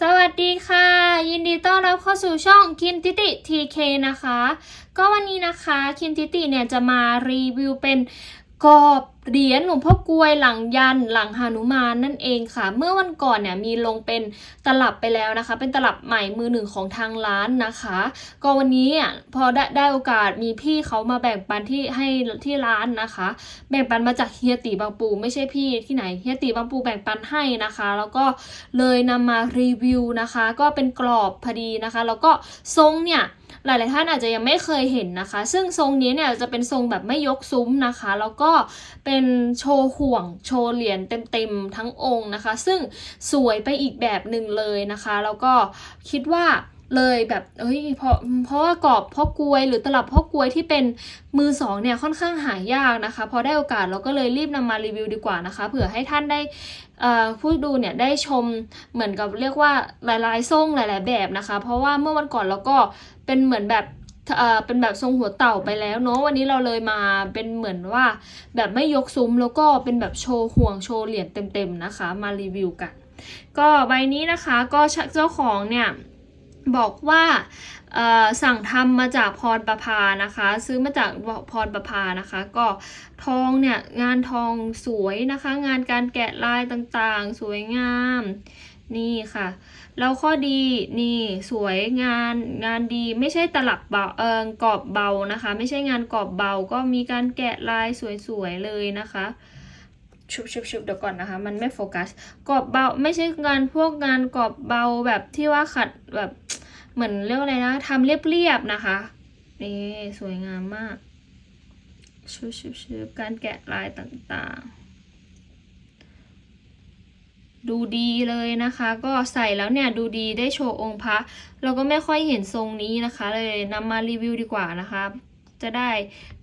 สวัสดีค่ะ ยินดีต้อนรับเข้าสู่ช่องคิมติติ TK นะคะ ก็วันนี้นะคะคิมติติเนี่ยจะมารีวิวเป็นกรอบ เหรียญหลวงพ่อกลวยหลังยันหลังหานุมานนั่นเองค่ะ เมื่อวันก่อนเนี่ยมีลงเป็นตลับไปแล้วนะคะ เป็นตลับใหม่มือหนึ่งของทางร้านนะคะ ก็วันนี้อะพอได้ได้โอกาสมีพี่เขามาแบ่งปันที่ให้ที่ร้านนะคะ แบ่งปันมาจากเฮียตีบางปู ไม่ใช่พี่ที่ไหนเฮียตีบางปูแบ่งปันให้นะคะ แล้วก็เลยนำมารีวิวนะคะ ก็เป็นกรอบพอดีนะคะ แล้วก็ทรงเนี่ยหลาย ๆ ท่านอาจจะยังไม่เคยเห็นนะคะ ซึ่งทรงนี้เนี่ยจะเป็นทรงแบบไม่ยกซุ้มนะคะ แล้วก็เป็นโชว์ห่วงโชว์เหรียญเต็มๆทั้งองค์นะคะ ซึ่งสวยไปอีกแบบหนึ่งเลยนะคะ แล้วก็คิดว่าเลยแบบเฮ้ยเพราะเพราะว่ากรอบพ่อกลวย หรือตลับพ่อกลวยที่เป็นมือสองเนี่ยค่อนข้างหายากนะคะ พอได้โอกาสเราก็เลยรีบนำมารีวิวดีกว่านะคะ เผื่อให้ท่านได้ผู้ดูเนี่ยได้ชมเหมือนกับเรียกว่าหลายๆทรงหลาย ๆ แบบนะคะ เพราะว่าเมื่อวันก่อนเราก็เป็นเหมือนแบบ เป็นแบบทรงหัวเต่าไปแล้วเนาะวันนี้เราเลยมาเป็นเหมือนว่า แบบไม่ยกซุ้มแล้วก็เป็นแบบโชว์ห่วงโชว์เหรียญเต็มๆนะคะ มารีวิวกัน ก็ใบนี้นะคะก็เจ้าของเนี่ยบอกว่าสั่งทำมาจากพรประภานะคะ ซื้อมาจากพรประภานะคะ ก็ทองเนี่ยงานทองสวยนะคะ งานการแกะลายต่างๆ สวยงาม นี่ค่ะ แล้วข้อดีนี่สวยงานงานดีไม่ใช่ตลับเบาเออกรอบเบานะคะ ไม่ใช่งานกรอบเบาก็มีการแกะลายสวยๆเลยนะคะชุบชุบชุบเดี๋ยวก่อนนะคะ มันไม่โฟกัสกรอบเบาไม่ใช่งานพวกงานกรอบเบาแบบที่ว่าขัดแบบเหมือนเรียกอะไรนะทำเรียบๆนะคะนี่สวยงามมากชุบชุบชุบการแกะลายต่างๆ ดูดีเลยนะคะ ก็ใส่แล้วเนี่ยดูดีได้โชว์องค์พระเราก็ไม่ค่อยเห็นทรงนี้นะคะ เลยนำมารีวิวดีกว่านะคะ จะได้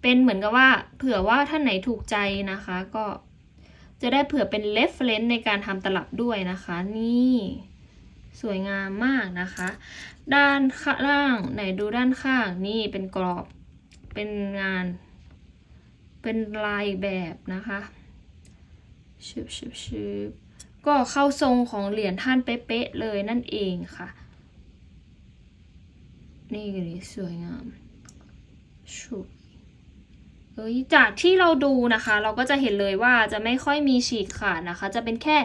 เป็นเหมือนกับว่าเผื่อว่าท่านไหนถูกใจนะคะ ก็จะได้เผื่อเป็น reference ในการทำตลับด้วยนะคะ นี่สวยงามมากนะคะ ด้านข้างล่างไหนดูด้านข้างนี่เป็นกรอบ เป็นงาน เป็นลายแบบนะคะชืบชืบชืบ ก็เข้าทรงของเหรียญท่านเป๊ะๆเลยนั่นเองค่ะ นี่เลยสวยงามชุบ เอ้ยจากที่เราดูนะคะ เราก็จะเห็นเลยว่าจะไม่ค่อยมีฉีกขาดนะคะ จะเป็นแค่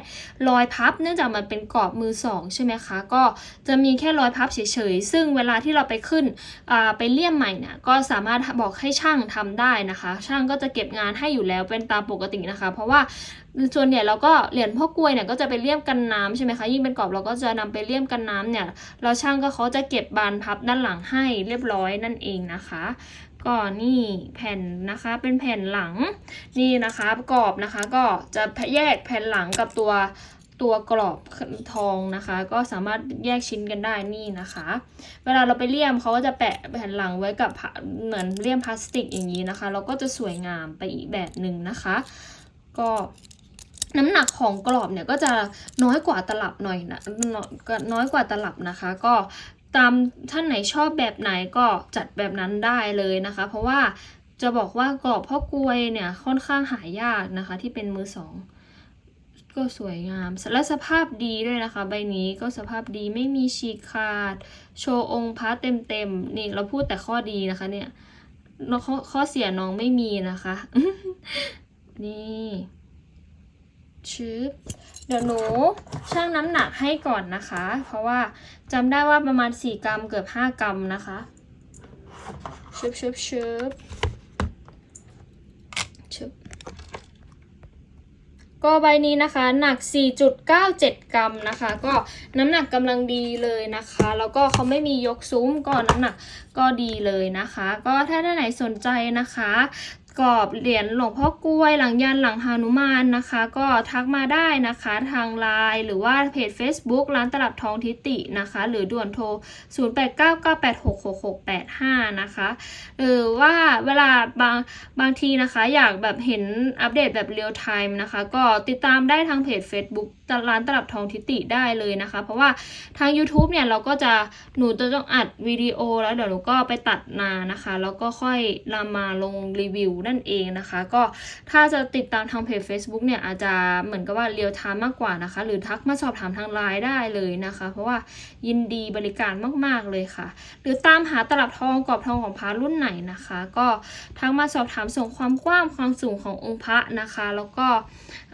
รอยพับ เนื่องจากมันเป็นกรอบมือสองใช่ไหมคะ ก็จะมีแค่รอยพับเฉยๆ ซึ่งเวลาที่เราไปขึ้นไปเลี่ยมใหม่เนี่ยก็สามารถบอกให้ช่างทำได้นะคะ ช่างก็จะเก็บงานให้อยู่แล้วเป็นตามปกตินะคะ เพราะว่าส่วนใหญ่เราก็เหรียญพ่อกลวยเนี่ยก็จะไปเลี่ยมกันน้ำใช่ไหมคะยิ่งเป็นกรอบเราก็จะนำไปเลี่ยมกันน้ำเนี่ยเราช่างก็เขาจะเก็บบานพับด้านหลังให้เรียบร้อยนั่นเองนะคะ ก็นี่แผ่นนะคะเป็นแผ่นหลังนี่นะคะกรอบนะคะก็จะแยกแผ่นหลังกับตัวตัวกรอบทองนะคะ ก็สามารถแยกชิ้นกันได้นี่นะคะ เวลาเราไปเลี่ยมเขาก็จะแปะแผ่นหลังไว้กับเหมือนเลี่ยมพลาสติกอย่างนี้นะคะแล้วก็จะสวยงามไปอีกแบบหนึ่งนะคะ ก็น้ำหนักของกรอบเนี่ยก็จะน้อยกว่าตลับหน่อยนะน้อยกว่าตลับนะคะ ก็ ตามท่านไหนชอบแบบไหนก็จัดแบบนั้นได้เลยนะคะ เพราะว่าจะบอกว่ากรอบพ่อกลวยเนี่ยค่อนข้างหายากนะคะ ที่เป็นมือสองก็สวยงาม และสภาพดีด้วยนะคะ ใบนี้ก็สภาพดีไม่มีฉีกขาด โชว์องค์พระเต็มๆนี่เราพูดแต่ข้อดีนะคะเนี่ยข้อข้อเสียน้องไม่มีนะคะ นี่ ชืบเดี๋ยวหนูชั่งน้ำหนักให้ก่อนนะคะ เพราะว่าจำได้ว่าประมาณ 4 กรัมเกือบ 5 กรัมนะคะชืบชืบชืบชืบก็ใบนี้นะคะหนัก 4.97 กรัมนะคะ ก็น้ำหนักกำลังดีเลยนะคะ แล้วก็เขาไม่มียกซุ้มก็น้ำหนักก็ดีเลยนะคะ ก็ถ้าท่านไหนสนใจนะคะ กรอบเหรียญหลวงพ่อกล้วยหลังยันหลังฮานุมานนะคะ ก็ทักมาได้นะคะทางไลน์หรือว่าเพจ Facebook ร้านตลับทองทิตินะคะ หรือด่วนโทร 0899866685 นะคะหรือว่าเวลาบางบางทีนะคะ อยากแบบเห็นอัปเดตแบบเรียลไทม์นะคะ ก็ติดตามได้ทางเพจ Facebook ร้านตลับทองทิติได้เลยนะคะ เพราะว่าทาง YouTube เนี่ยเราก็จะหนูจะต้องอัดวิดีโอแล้วเดี๋ยวหนูก็ไปตัดมานะคะ แล้วก็ค่อยนำมาลงรีวิวนั่นเองนะคะ ก็ถ้าจะติดตามทางเพจ Facebook เนี่ยอาจจะเหมือนกับว่าเรียลไทม์มากกว่านะคะ หรือทักมาสอบถามทางไลน์ได้เลยนะคะ เพราะว่ายินดีบริการมาก ๆเลยค่ะ หรือตามหาตลับทองกรอบทองของพระรุ่นไหนนะคะ ก็ทักมาสอบถามส่งความกว้างความสูงขององค์พระนะคะ แล้วก็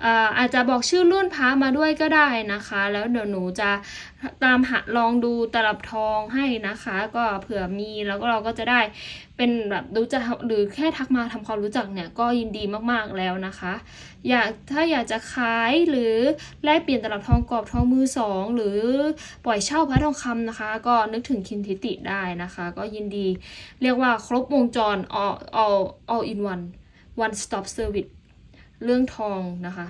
เอ่ออาจจะบอกชื่อรุ่นพระมาด้วยวยก็ได้นะคะ แล้วเดี๋ยวหนูจะตามหาลองดูตลับทองให้นะคะ ก็เผื่อมีแล้วก็เราก็จะได้เป็นแบบรู้จักหรือแค่ทักมาทำความรู้จักเนี่ยก็ยินดีมากๆแล้วนะคะ อยากถ้าอยากจะขายหรือแลกเปลี่ยนตลับทองกรอบทองมือสองหรือปล่อยเช่าพระทองคำนะคะ ก็นึกถึงคินทิติได้นะคะ ก็ยินดี เรียกว่าครบวงจร all all all in one one stop service เรื่องทองนะคะ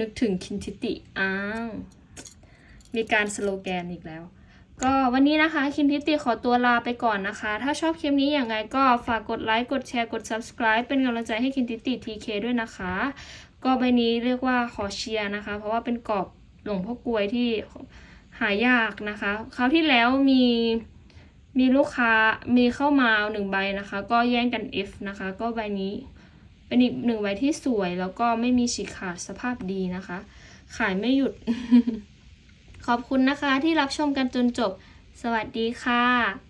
นึกถึงคินทิติ อ้าว มีการสโลแกนอีกแล้ว ก็วันนี้นะคะ คิมทิติขอตัวลาไปก่อนนะคะ ถ้าชอบคลิปนี้อย่างไรก็ฝากกดไลค์ กดแชร์ กด subscribe เป็นกำลังใจให้คิมทิติ TK ด้วยนะคะ ก็ใบนี้เรียกว่าขอเชียร์นะคะ เพราะว่าเป็นกรอบหลวงพ่อกลวยที่หายากนะคะ คราวที่แล้วมีมีลูกค้ามีเข้ามาหนึ่งใบนะคะ ก็แย่งกัน F นะคะ ก็ใบนี้ เป็นอีกหนึ่งใบที่สวยแล้วก็ไม่มีฉีกขาดสภาพดีนะคะ ขายไม่หยุด ขอบคุณนะคะที่รับชมกันจนจบ สวัสดีค่ะ